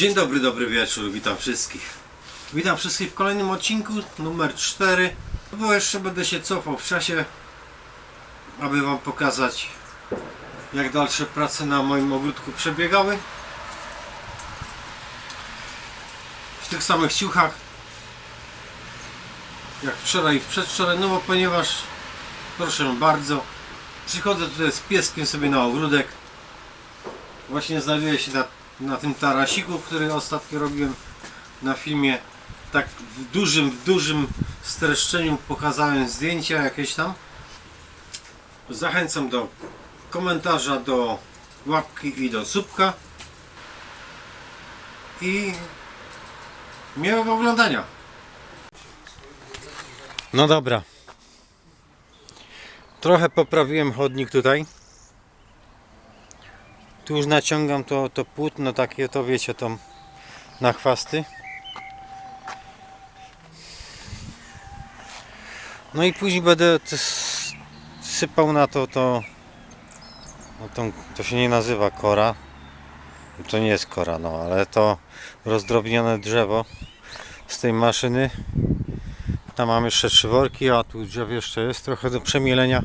Dzień dobry, dobry wieczór, witam wszystkich. Witam wszystkich w kolejnym odcinku, numer 4. Bo jeszcze będę się cofał w czasie, aby Wam pokazać, jak dalsze prace na moim ogródku przebiegały. W tych samych ciuchach, jak wczoraj i przedwczoraj, no bo ponieważ, proszę bardzo, przychodzę tutaj z pieskiem sobie na ogródek. Właśnie znajduję się na, na tym tarasiku, który ostatnio robiłem na filmie. Tak w dużym, w dużym streszczeniu pokazałem zdjęcia jakieś tam. Zachęcam do komentarza, do łapki i do subka. I miłego oglądania. No dobra. Trochę poprawiłem chodnik tutaj. Tu już naciągam to, to płótno takie, to wiecie, to na chwasty. No i później będę sypał na to to, no to, to się nie nazywa kora. To nie jest kora, no ale to rozdrobnione drzewo z tej maszyny. Tam mam jeszcze trzy worki, a tu drzew jeszcze jest trochę do przemielenia,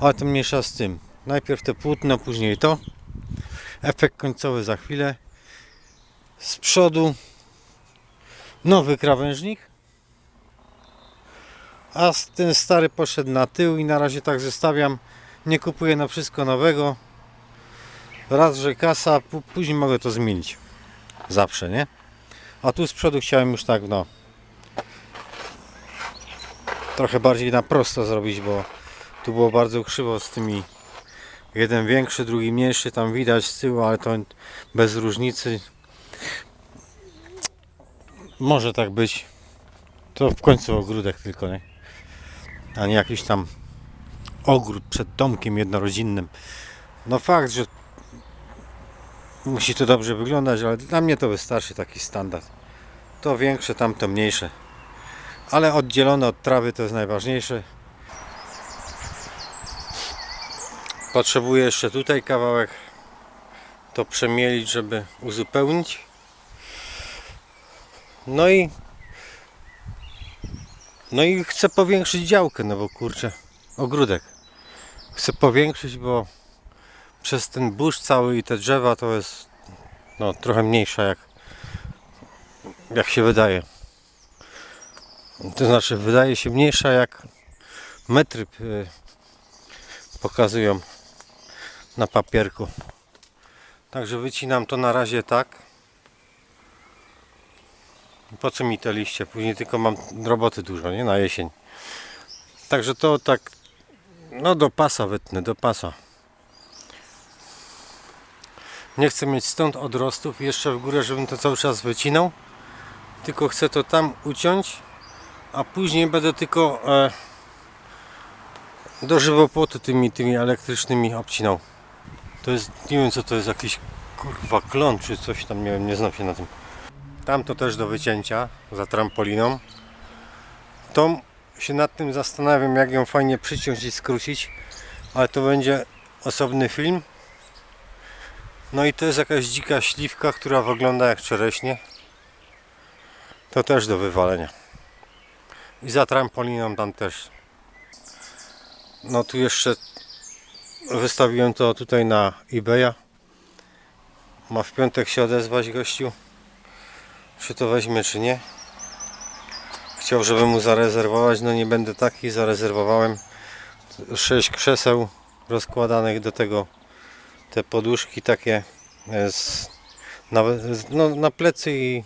ale to mniejsza z tym. Najpierw te płótno, później to. Efekt końcowy za chwilę. Z przodu nowy krawężnik. A ten stary poszedł na tył i na razie tak zostawiam. Nie kupuję na wszystko nowego. Raz, że kasa, pó- później mogę to zmienić. Zawsze, nie? A tu z przodu chciałem już tak, no. Trochę bardziej na prosto zrobić, bo tu było bardzo krzywo z tymi Jeden większy, drugi mniejszy, tam widać z tyłu, ale to bez różnicy. Może tak być. To w końcu ogródek tylko, nie? A nie jakiś tam ogród przed domkiem jednorodzinnym. No fakt, że musi to dobrze wyglądać, ale dla mnie to wystarczy taki standard. To większe, tamto mniejsze. Ale oddzielone od trawy to jest najważniejsze. Potrzebuję jeszcze tutaj kawałek to przemielić, żeby uzupełnić. No i no i chcę powiększyć działkę, no bo kurczę, ogródek. Chcę powiększyć, bo przez ten burz cały i te drzewa to jest no trochę mniejsza jak jak się wydaje. To znaczy wydaje się mniejsza jak metry y, pokazują na papierku. Także wycinam to na razie tak. Po co mi te liście? Później tylko mam roboty dużo, nie? Na jesień. Także to tak no do pasa wytnę, do pasa. Nie chcę mieć stąd odrostów jeszcze w górę, żebym to cały czas wycinał. Tylko chcę to tam uciąć, a później będę tylko e, do żywopłotu tymi, tymi elektrycznymi obcinał. To jest, nie wiem co to jest, jakiś kurwa klon czy coś tam, nie wiem, nie znam się na tym. Tam to też do wycięcia, za trampoliną. Tą się nad tym zastanawiam, jak ją fajnie przyciąć i skrócić, ale to będzie osobny film. No i to jest jakaś dzika śliwka, która wygląda jak czereśnie. To też do wywalenia. I za trampoliną tam też. No tu jeszcze Wystawiłem to tutaj na eBaya. Ma w piątek się odezwać gościu. Czy to weźmie, czy nie. Chciał, żeby mu zarezerwować. No nie będę taki. Zarezerwowałem 6 krzeseł rozkładanych do tego. Te poduszki takie z, na, no, na plecy i,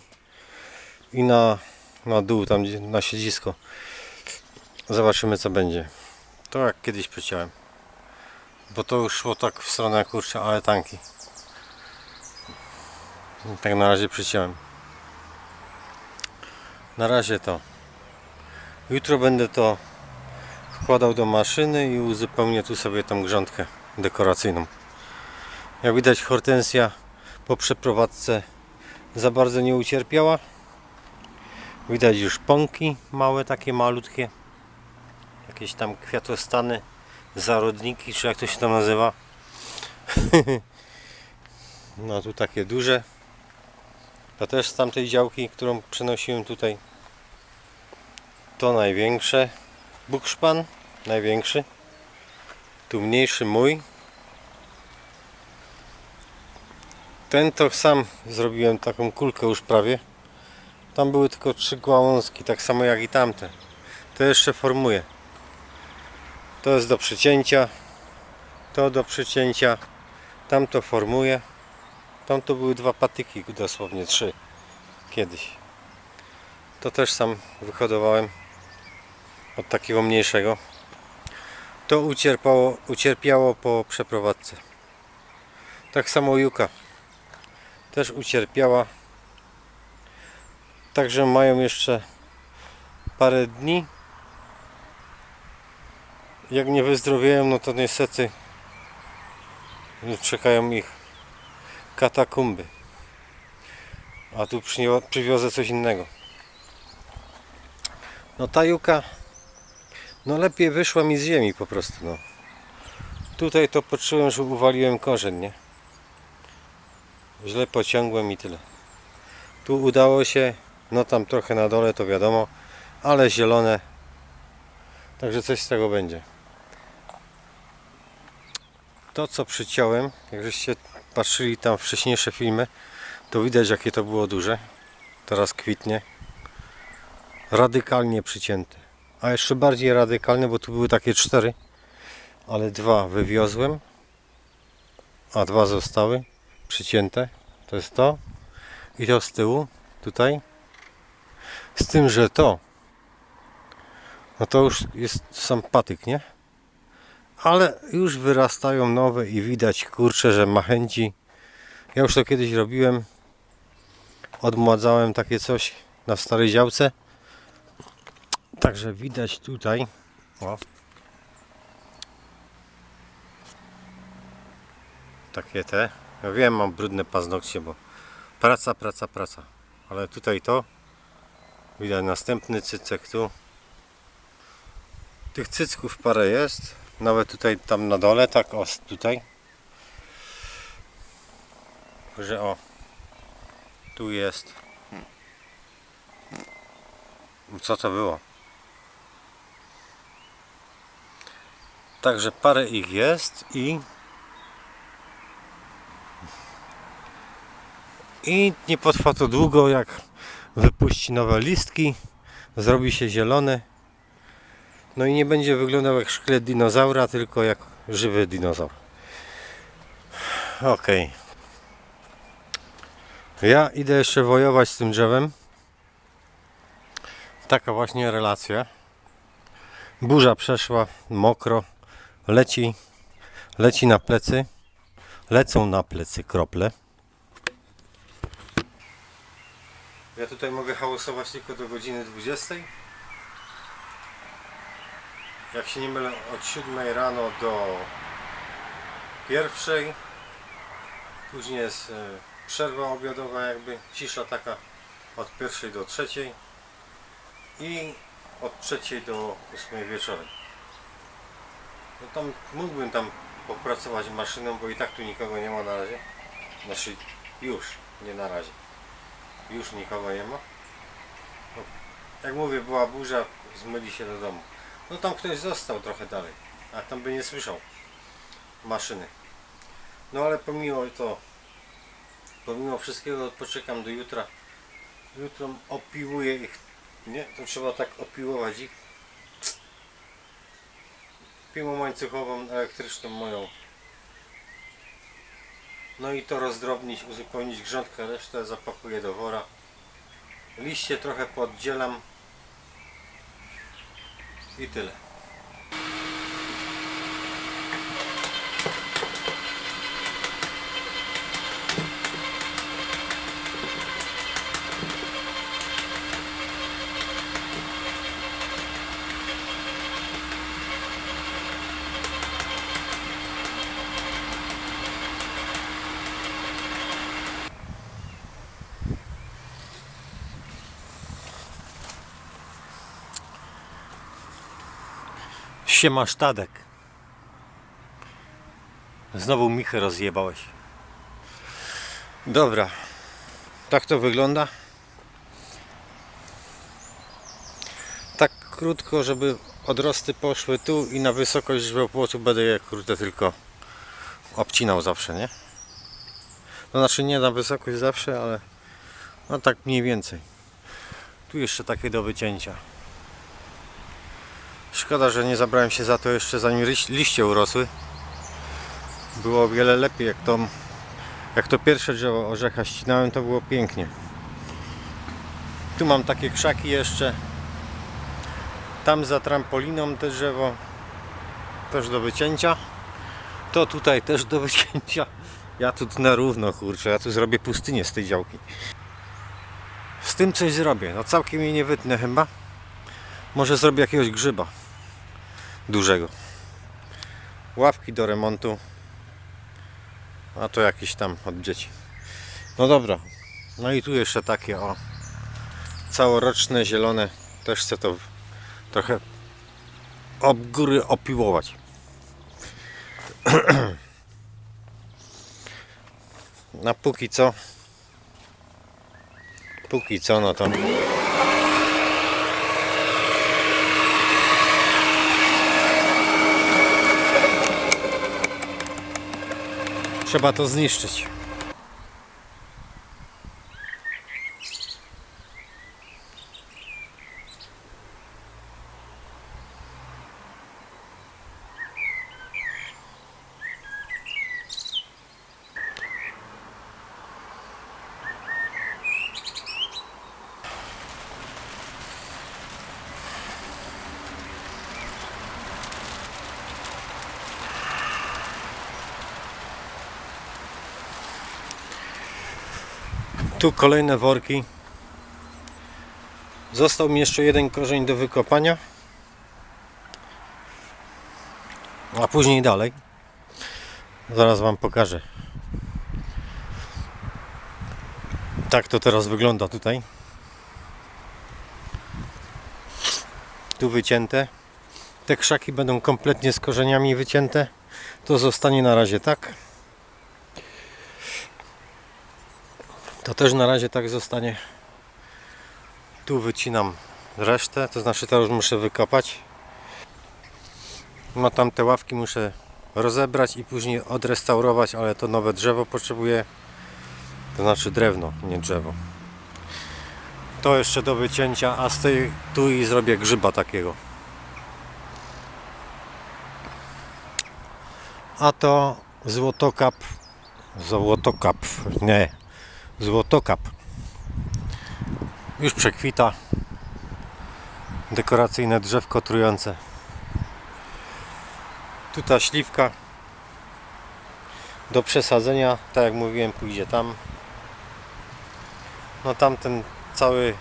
i na, na dół, tam na siedzisko. Zobaczymy co będzie. To jak kiedyś przeciąłem. Bo to już szło tak w stronę kurczę, ale tanki. Tak na razie przyciąłem. Na razie to. Jutro będę to wkładał do maszyny i uzupełnię tu sobie tą grządkę dekoracyjną. Jak widać hortensja po przeprowadzce za bardzo nie ucierpiała. Widać już pąki małe, takie malutkie. Jakieś tam kwiatostany zarodniki, czy jak to się tam nazywa. No tu takie duże. To też z tamtej działki, którą przenosiłem tutaj. To największe. Bukszpan, największy. Tu mniejszy mój. Ten to sam zrobiłem taką kulkę już prawie. Tam były tylko trzy gałązki, tak samo jak i tamte. To jeszcze formuję. To jest do przycięcia. To do przycięcia. Tam to formuję. Tam to były dwa patyki, dosłownie trzy. Kiedyś. To też sam wyhodowałem od takiego mniejszego. To ucierpało, ucierpiało po przeprowadzce. Tak samo Juka też ucierpiała. Także mają jeszcze parę dni. Jak nie wyzdrowieją, no to niestety czekają ich katakumby. A tu przywiozę coś innego. No ta juka no lepiej wyszła mi z ziemi po prostu no. Tutaj to poczułem, że uwaliłem korzeń, nie? Źle pociągłem i tyle. Tu udało się, no tam trochę na dole to wiadomo, ale zielone. Także coś z tego będzie. To co przyciąłem, jak żeście patrzyli tam wcześniejsze filmy, to widać jakie to było duże. Teraz kwitnie. Radykalnie przycięte. A jeszcze bardziej radykalne, bo tu były takie cztery, ale dwa wywiozłem, a dwa zostały przycięte. To jest to i to z tyłu, tutaj. Z tym, że to, no to już jest sam patyk, nie? Ale już wyrastają nowe i widać, kurczę, że ma chęci. Ja już to kiedyś robiłem. Odmładzałem takie coś na starej działce. Także widać tutaj. O. Takie te. Ja wiem, mam brudne paznokcie, bo praca, praca, praca. Ale tutaj to. Widać następny cycek tu. Tych cycków parę jest. Nawet tutaj tam na dole, tak o tutaj. Że o. Tu jest. Co to było? Także parę ich jest i i nie potrwa to długo jak wypuści nowe listki zrobi się zielony no i nie będzie wyglądał jak szkielet dinozaura tylko jak żywy dinozaur. Ok ja idę jeszcze wojować z tym drzewem. Taka właśnie relacja. Burza przeszła mokro. Leci leci na plecy. Lecą na plecy krople. Ja tutaj mogę hałasować tylko do godziny 20. Jak się nie mylę, od 7 rano do pierwszej. Później jest e, przerwa obiadowa, jakby cisza taka od pierwszej do trzeciej i od trzeciej do 8 wieczorem. No tam mógłbym tam popracować maszyną, bo i tak tu nikogo nie ma na razie. Znaczy już, nie na razie już nikogo nie ma. No, jak mówię, była burza, zmyli się do domu. No tam ktoś został trochę dalej, a tam by nie słyszał maszyny. No ale pomimo to, pomimo wszystkiego poczekam do jutra. Jutro opiłuję ich, nie? To trzeba tak opiłować ich. Piłą łańcuchową elektryczną moją. No i to rozdrobnić, uzupełnić grządkę, resztę zapakuję do wora. Liście trochę poddzielam. I tyle. Siema Sztadek. Znowu Michę rozjebałeś. Dobra. Tak to wygląda. Tak krótko, żeby odrosty poszły tu i na wysokość żywopłotu będę je krótko tylko obcinał zawsze, nie? To znaczy nie na wysokość zawsze, ale no tak mniej więcej. Tu jeszcze takie do wycięcia. Szkoda, że nie zabrałem się za to jeszcze zanim liś- liście urosły. Było o wiele lepiej jak to, jak to pierwsze drzewo orzecha ścinałem, to było pięknie. Tu mam takie krzaki jeszcze. Tam za trampoliną te drzewo też do wycięcia. To tutaj też do wycięcia. Ja tu na równo kurczę, ja tu zrobię pustynię z tej działki. Z tym coś zrobię. No całkiem jej nie wytnę chyba. Może zrobię jakiegoś grzyba dużego. Ławki do remontu. A to jakieś tam od dzieci. No dobra. No i tu jeszcze takie o całoroczne, zielone. Też chcę to trochę ob góry opiłować. Na póki co póki co no to trzeba to zniszczyć. Tu kolejne worki. Został mi jeszcze jeden korzeń do wykopania. A później dalej. Zaraz Wam pokażę. Tak to teraz wygląda tutaj. Tu wycięte. Te krzaki będą kompletnie z korzeniami wycięte. To zostanie na razie tak. To też na razie tak zostanie. Tu wycinam resztę, to znaczy to już muszę wykopać. No tam te ławki muszę rozebrać i później odrestaurować, ale to nowe drzewo potrzebuję. To znaczy drewno, nie drzewo. To jeszcze do wycięcia, a z tej tu i zrobię grzyba takiego. A to złotokap. Złotokap, nie, złotokap. Już przekwita. Dekoracyjne drzewko trujące. Tu ta śliwka do przesadzenia, tak jak mówiłem, pójdzie tam. No tamten cały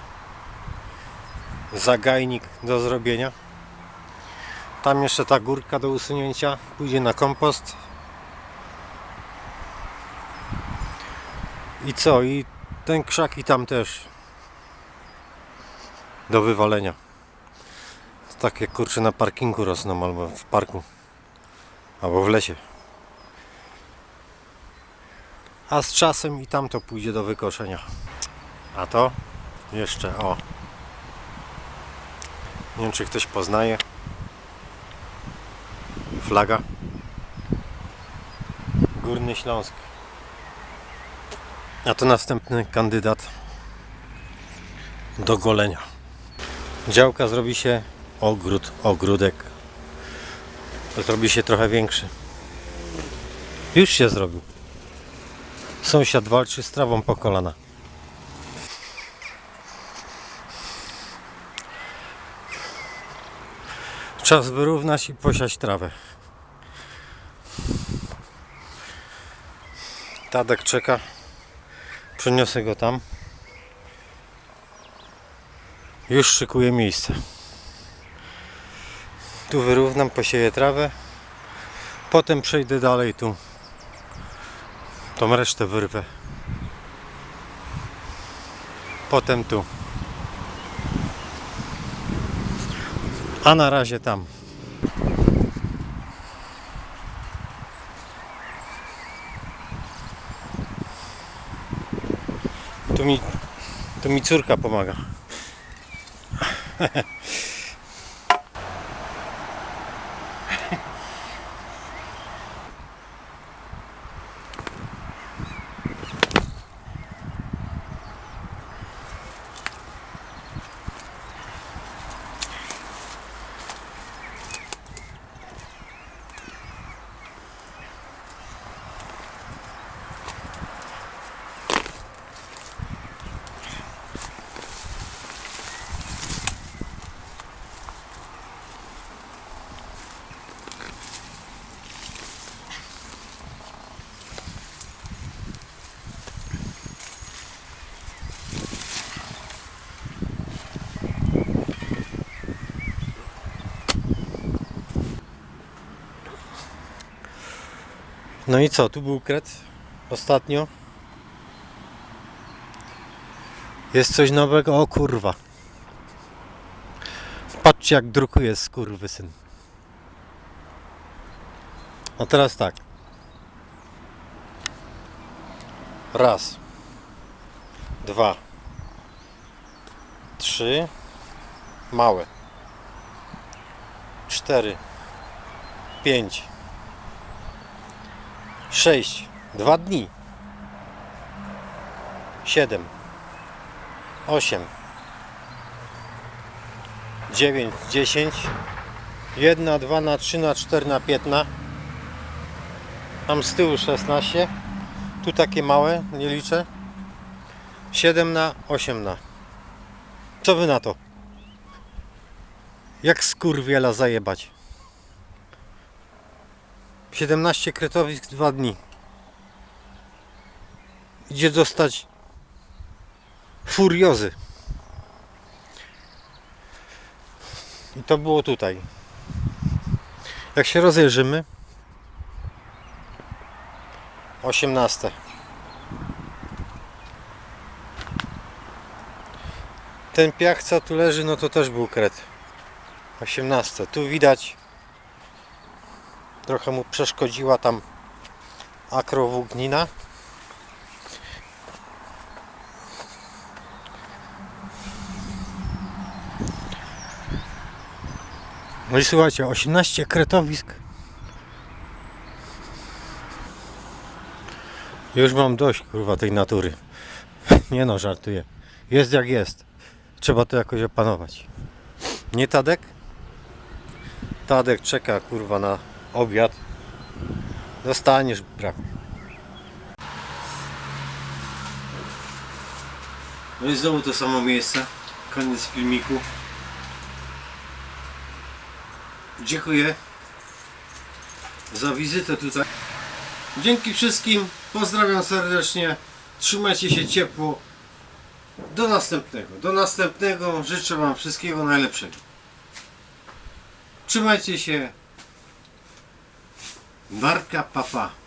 zagajnik do zrobienia. Tam jeszcze ta górka do usunięcia pójdzie na kompost. I co? I ten krzak i tam też do wywalenia. Takie kurcze na parkingu rosną albo w parku. Albo w lesie. A z czasem i tam to pójdzie do wykoszenia. A to jeszcze o. Nie wiem czy ktoś poznaje. Flaga. Górny Śląsk. A to następny kandydat do golenia. Działka zrobi się ogród, ogródek. Zrobi się trochę większy. Już się zrobił. Sąsiad walczy z trawą po kolana. Czas wyrównać i posiać trawę. Tadek czeka. Przeniosę go tam. Już szykuję miejsce. Tu wyrównam, posieję trawę. Potem przejdę dalej tu. Tą resztę wyrwę. Potem tu. A na razie tam. Mi, to mi córka pomaga. No i co, tu był kret ostatnio. Jest coś nowego, o kurwa. Patrzcie jak drukuje skurwysyn. A teraz tak. Raz. Dwa. Trzy. Małe. Cztery. Pięć. Sześć. Dwa dni. Siedem. Osiem. Dziewięć. Dziesięć. Jedna, dwa na trzy, na cztery, na piętna. Tam z tyłu 16. Tu takie małe, nie liczę. 7 na 8 na. Co wy na to? Jak skurwiela zajebać? 17 kretowisk 2 dni. Idzie dostać furiozy. I to było tutaj. Jak się rozejrzymy, 18. Ten piach co tu leży, no to też był kret. 18. Tu widać trochę mu przeszkodziła tam akrowłóknina. No i słuchajcie, 18 kretowisk. Już mam dość kurwa tej natury. Nie no, żartuję. Jest jak jest. Trzeba to jakoś opanować. Nie Tadek? Tadek czeka kurwa na obiad. Dostaniesz braku. No i znowu to samo miejsce. Koniec filmiku. Dziękuję za wizytę tutaj. Dzięki wszystkim. Pozdrawiam serdecznie. Trzymajcie się ciepło. Do następnego. Do następnego. Życzę Wam wszystkiego najlepszego. Trzymajcie się. Marka Papa.